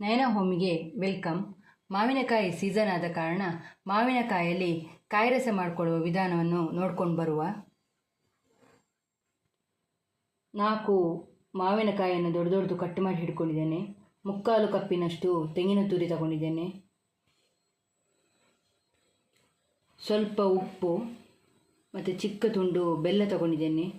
ನಯನ ಹೋಮಿಗೆ welcome. ಮಾವಿನಕಾಯಿ season ಆದ ಕಾರಣ ಮಾವಿನಕಾಯಲ್ಲಿ ಕಾಯಿರಸ ಮಾಡಿಕೊಳ್ಳುವ ವಿಧಾನವನ್ನು ನೋಡ್ಕೊಂಡು ಬರುವ ನಾಲ್ಕು ಮಾವಿನಕಾಯಿಯನ್ನು ದೊಡ್ಡ ದೊಡ್ಡದು ಕಟ್ ಮಾಡಿ ಹಿಡ್ಕೊಂಡಿದ್ದೇನೆ. ಮುಕ್ಕಾಲು ಕಪ್ಪಿನಷ್ಟು ತೆಂಗಿನ ತುರಿ ತಗೊಂಡಿದ್ದೇನೆ. ಸ್ವಲ್ಪ ಉಪ್ಪು ಮತ್ತು ಚಿಕ್ಕ ತುಂಡು ಬೆಲ್ಲ ತಗೊಂಡಿದ್ದೇನೆ.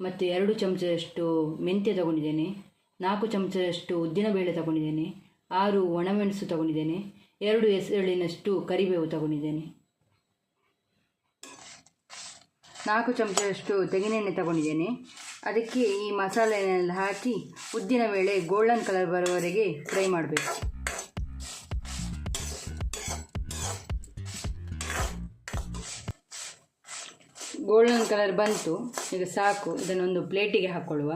ಮತ್ತು ಎರಡು ಚಮಚದಷ್ಟು ಮೆಂತ್ಯ ತಗೊಂಡಿದ್ದೇನೆ. ನಾಲ್ಕು ಚಮಚದಷ್ಟು ಉದ್ದಿನಬೇಳೆ ತಗೊಂಡಿದ್ದೇನೆ. ಆರು ಒಣಮೆಣಸು ತಗೊಂಡಿದ್ದೇನೆ. ಎರಡು ಎಸಳಿನಷ್ಟು ಕರಿಬೇವು ತಗೊಂಡಿದ್ದೇನೆ. ನಾಲ್ಕು ಚಮಚದಷ್ಟು ತೆಂಗಿನೆಣ್ಣೆ ತಗೊಂಡಿದ್ದೇನೆ. ಅದಕ್ಕೆ ಈ ಮಸಾಲೆನೆಲ್ಲ ಹಾಕಿ ಉದ್ದಿನ ವೇಳೆ ಗೋಲ್ಡನ್ ಕಲರ್ ಬರೋವರೆಗೆ ಫ್ರೈ ಮಾಡಬೇಕು. ಗೋಲ್ಡನ್ ಕಲರ್ ಬಂತು. ಈಗ ಸಾಕು. ಇದನ್ನೊಂದು ಪ್ಲೇಟಿಗೆ ಹಾಕ್ಕೊಳ್ಳುವ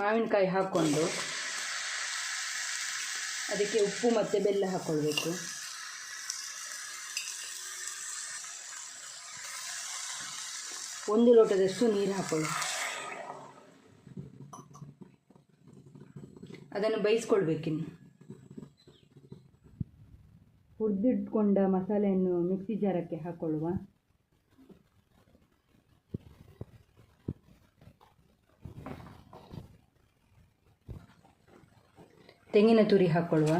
ಮಾವಿನಕಾಯಿ ಹಾಕ್ಕೊಂಡು ಅದಕ್ಕೆ ಉಪ್ಪು ಮತ್ತು ಬೆಲ್ಲ ಹಾಕ್ಕೊಳ್ಬೇಕು ಒಂದು ಲೋಟದಷ್ಟು ನೀರು ಹಾಕೊಳ್ಳಿ. ಅದನ್ನು ಬೇಯಿಸ್ಕೊಳ್ಬೇಕಿನ್ನು. ಹುರಿದಿಟ್ಕೊಂಡ ಮಸಾಲೆಯನ್ನು ಮಿಕ್ಸಿ ಜಾರಕ್ಕೆ ಹಾಕ್ಕೊಳ್ಳುವ ತೆಂಗಿನ ತುರಿ ಹಾಕ್ಕೊಳ್ಳುವ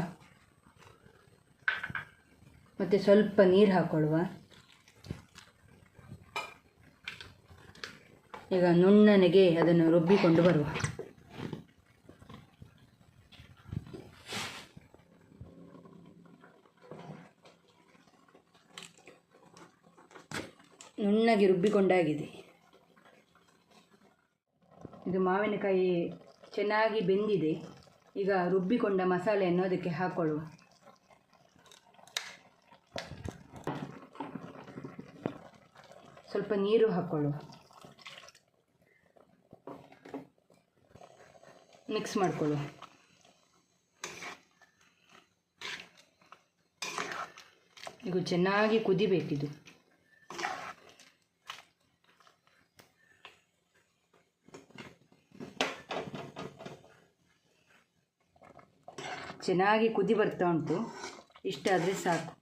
ಮತ್ತು ಸ್ವಲ್ಪ ನೀರು ಹಾಕ್ಕೊಳ್ಳುವ ಈಗ ನುಣ್ಣನೆಗೆ ಅದನ್ನು ರುಬ್ಬಿಕೊಂಡು ಬರುವ. ನುಣ್ಣಗೆ ರುಬ್ಬಿಕೊಂಡಾಗಿದೆ. ಇದು ಮಾವಿನಕಾಯಿ ಚೆನ್ನಾಗಿ ಬೆಂದಿದೆ. ಈಗ ರುಬ್ಬಿಕೊಂಡ ಮಸಾಲೆಯನ್ನು ಅದಕ್ಕೆ ಹಾಕ್ಕೊಳ್ಳುವ ಸ್ವಲ್ಪ ನೀರು ಹಾಕ್ಕೊಳ್ಳುವ ಮಿಕ್ಸ್ ಮಾಡಿಕೊಳ್ಳುವ. ಈಗ ಚೆನ್ನಾಗಿ ಕುದಿಬೇಕಿದು. ಚೆನ್ನಾಗಿ ಕುದಿ ಬರ್ತಾ ಉಂಟು. ಇಷ್ಟಾದರೆ ಸಾಕು.